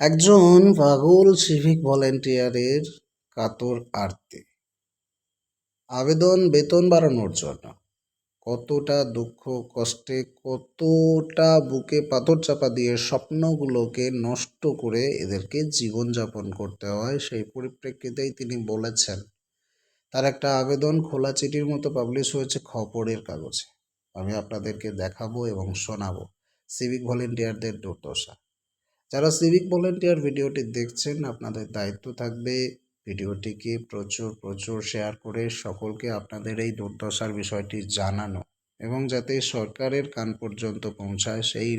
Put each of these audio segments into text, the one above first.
একজন পাগল সিভিক ভলেন্টিয়ারের কাতর আরতি আবেদন, বেতন বাড়ানোর জন্য। কতটা দুঃখ, কষ্টে, কতটা বুকে পাথর চাপা দিয়ে স্বপ্নগুলোকে নষ্ট করে এদেরকে জীবনযাপন করতে হয়, সেই পরিপ্রেক্ষিতেই তিনি বলেছেন, তার একটা আবেদন খোলা চিঠির মতো পাবলিশ হয়েছে খবরের কাগজে। আমি আপনাদেরকে দেখাবো এবং শোনাবো। সিভিক ভলেন্টিয়ারদের দুর্দশা। যারা সিভিক ভলেন্টিয়ার ভিডিওটি দেখছেন, আপনাদের দায়িত্ব থাকবে ভিডিওটিকে প্রচুর প্রচুর শেয়ার করে সকলকে আপনাদের এই দুর্দশার বিষয়টি জানানো এবং যাতে সরকারের কান পর্যন্ত পৌঁছায় সেই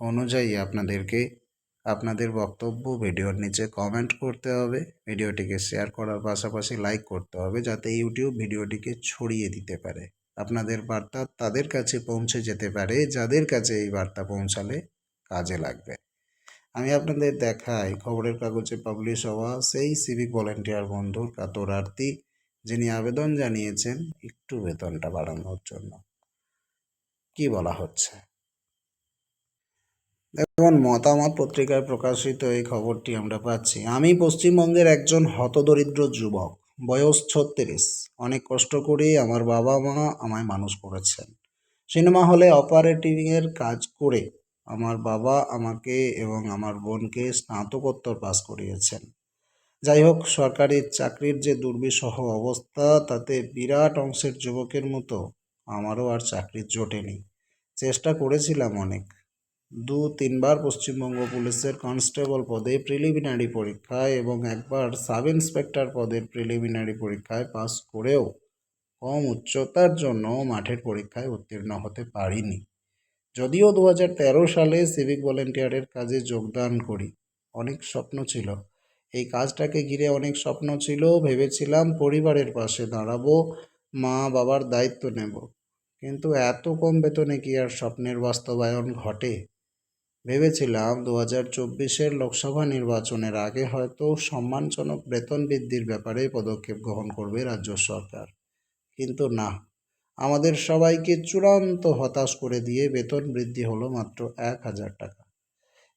অনুযায়ী আপনাদেরকে আপনাদের বক্তব্য ভিডিওর নিচে কমেন্ট করতে হবে, ভিডিওটিকে শেয়ার করার পাশাপাশি লাইক করতে হবে যাতে ইউটিউব ভিডিওটিকে ছড়িয়ে দিতে পারে। আপনাদের বার্তা তাদের কাছে পৌঁছে যেতে পারে, যাদের কাছে এই বার্তা পৌঁছালে কাজে লাগবে। আমি আপনাদের দেখাই, খবরের কাগজে পাবলিশ হওয়া সেই সিভিক ভলেন্টিয়ার বন্ধুর কাতরার্থী যিনি আবেদন জানিয়েছেন একটু বেতনটা বাড়ানোর জন্য। কি বলা হচ্ছে? দেখুন, মতামত পত্রিকায় প্রকাশিত এই খবরটি আমরা পাচ্ছি। আমি পশ্চিমবঙ্গের একজন হতদরিদ্র যুবক, বয়স ছত্রিশ। অনেক কষ্ট করে আমার বাবা মা আমায় মানুষ করেছেন। সিনেমা হলে অপারেটিংয়ের কাজ করে আমার বাবা আমাকে এবং আমার বোনকে স্নাতকোত্তর পাস করিয়েছেন। যাই হোক, সরকারি চাকরির যে দুর্বিষহ অবস্থা, তাতে বিরাট অংশের যুবকের মতো আমারও আর চাকরি জোটেনি। চেষ্টা করেছিলাম অনেক। দু, তিনবার পশ্চিমবঙ্গ পুলিশের কনস্টেবল পদে প্রিলিমিনারি পরীক্ষায় এবং একবার সাব ইন্সপেক্টর পদের প্রিলিমিনারি পরীক্ষায় পাস করেও কম উচ্চতার জন্য মাঠের পরীক্ষায় উত্তীর্ণ হতে পারিনি। যদিও দু সালে সিভিক ভলেন্টিয়ারের কাজে যোগদান করি, অনেক স্বপ্ন ছিল। এই কাজটাকে ঘিরে অনেক স্বপ্ন ছিল, ভেবেছিলাম পরিবারের পাশে দাঁড়াবো, মা বাবার দায়িত্ব নেব। কিন্তু এত কম বেতনে কি আর স্বপ্নের বাস্তবায়ন ঘটে? ভেবেছিলাম দু হাজার চব্বিশের লোকসভা নির্বাচনের আগে হয়তো সম্মানজনক বেতন বৃদ্ধির ব্যাপারে পদক্ষেপ গ্রহণ করবে রাজ্য সরকার। কিন্তু না আমাদের সবাইকে চূড়ান্ত হতাশ করে দিয়ে বেতন বৃদ্ধি হলো মাত্র এক হাজার টাকা।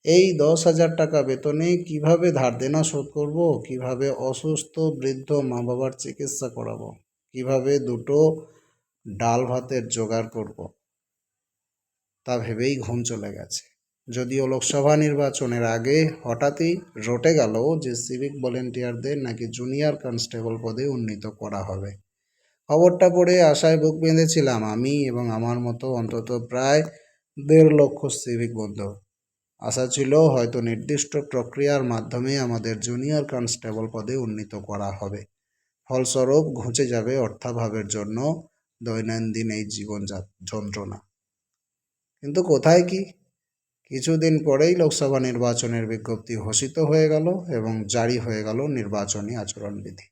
এই দশ হাজার টাকা বেতনে কীভাবে ধার দেনা শোধ করব? কীভাবে অসুস্থ বৃদ্ধ মা বাবার চিকিৎসা করাবো? কীভাবে দুটো ডাল ভাতের জোগাড় করব? তা ভেবেই ঘুম চলে গেছে। যদিও লোকসভা নির্বাচনের আগে হঠাৎই রটে গেল যে সিভিক ভলেন্টিয়ারদের নাকি জুনিয়র কনস্টেবল পদে উন্নীত করা হবে। খবরটা পড়ে আশায় বুক বেঁধেছিলাম। আমি এবং আমার মতো অন্তত প্রায় দেড় লক্ষ সিভিক বন্ধু। আশা ছিল হয়তো নির্দিষ্ট প্রক্রিয়ার মাধ্যমে আমাদের জুনিয়র কনস্টেবল পদে উন্নীত করা হবে। ফলস্বরূপ ঘুচে যাবে অর্থাভাবের জন্য দৈনন্দিন এই জীবন যন্ত্রণা। কিন্তু কোথায় কি? কিছুদিন পরেই লোকসভা নির্বাচনের বিজ্ঞপ্তি ঘোষিত হয়ে গেল এবং জারি হয়ে গেল নির্বাচনী আচরণবিধি।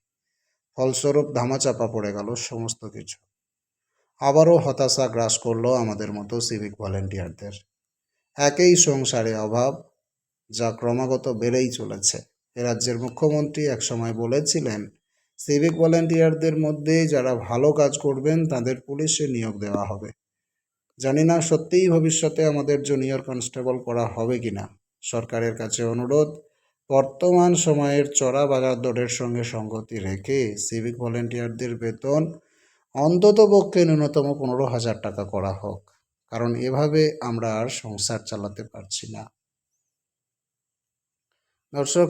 ফলস্বরূপ ধামাচাপা পড়ে গেল সমস্ত কিছু। আবারও হতাশা গ্রাস করল আমাদের মতো সিভিক ভলেন্টিয়ারদের একই সংসারে অভাব, যা ক্রমাগত বেড়েই চলেছে। রাজ্যের মুখ্যমন্ত্রী একসময় বলেছিলেন সিভিক ভলেন্টিয়ারদের মধ্যে যারা ভালো কাজ করবেন, তাদের পুলিশে নিয়োগ দেওয়া হবে। জানি না সত্যিই ভবিষ্যতে আমাদের জুনিয়র কনস্টেবল করা হবে কি না সরকারের কাছে অনুরোধ বর্তমান সময়ের চড়া বাজার দরের সঙ্গে সঙ্গতি রেখে সিভিক ভলেন্টিয়ারদের বেতন অন্তত পক্ষে ন্যূনতম পনেরো হাজার টাকা করা হোক, কারণ এভাবে আমরা আর সংসার চালাতে পারছি না। দর্শক,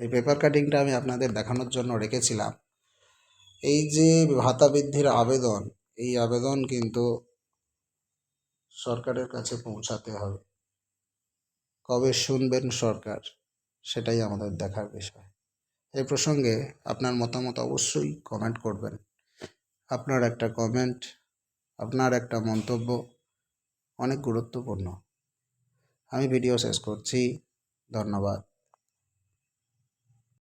এই পেপার কাটিংটা আমি আপনাদের দেখানোর জন্য রেখেছিলাম। এই যে ভাতা বৃদ্ধির আবেদন, এই আবেদন কিন্তু সরকারের কাছে পৌঁছাতে হবে। কবে শুনবেন সরকার? সেটাই আমাদের দেখার বিষয়। এই প্রসঙ্গে আপনার মতামত অবশ্যই কমেন্ট করবেন। আপনার একটা কমেন্ট আপনার একটা মন্তব্য অনেক গুরুত্বপূর্ণ। আমি ভিডিও শেষ করছি। ধন্যবাদ।